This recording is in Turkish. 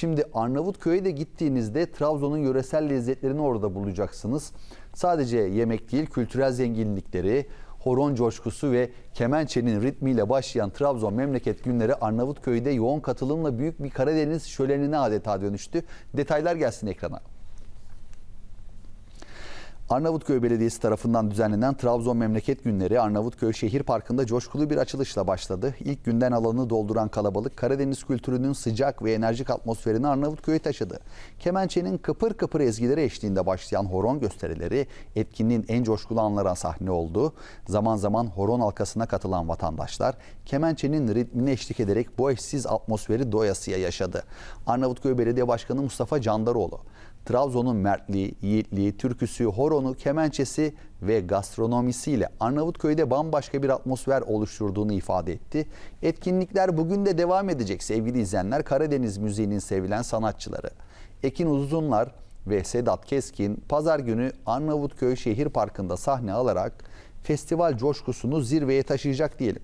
Şimdi Arnavutköy'e de gittiğinizde Trabzon'un yöresel lezzetlerini orada bulacaksınız. Sadece yemek değil, kültürel zenginlikleri, horon coşkusu ve kemençenin ritmiyle başlayan Trabzon Memleket Günleri Arnavutköy'de yoğun katılımla büyük bir Karadeniz şölenine adeta dönüştü. Detaylar gelsin ekrana. Arnavutköy Belediyesi tarafından düzenlenen Trabzon Memleket Günleri Arnavutköy Şehir Parkı'nda coşkulu bir açılışla başladı. İlk günden alanı dolduran kalabalık Karadeniz kültürünün sıcak ve enerjik atmosferini Arnavutköy'e taşıdı. Kemençenin kıpır kıpır ezgileri eşliğinde başlayan horon gösterileri etkinliğin en coşkulu anlara sahne oldu. Zaman zaman horon halkasına katılan vatandaşlar kemençenin ritmine eşlik ederek bu eşsiz atmosferi doyasıya yaşadı. Arnavutköy Belediye Başkanı Mustafa Candaroğlu Trabzon'un mertliği, yiğitliği, türküsü, horonu, kemençesi ve gastronomisiyle Arnavutköy'de bambaşka bir atmosfer oluşturduğunu ifade etti. Etkinlikler bugün de devam edecek sevgili izleyenler. Karadeniz müziğinin sevilen sanatçıları Ekin Uzunlar ve Sedat Keskin pazar günü Arnavutköy Şehir Parkı'nda sahne alarak festival coşkusunu zirveye taşıyacak diyelim.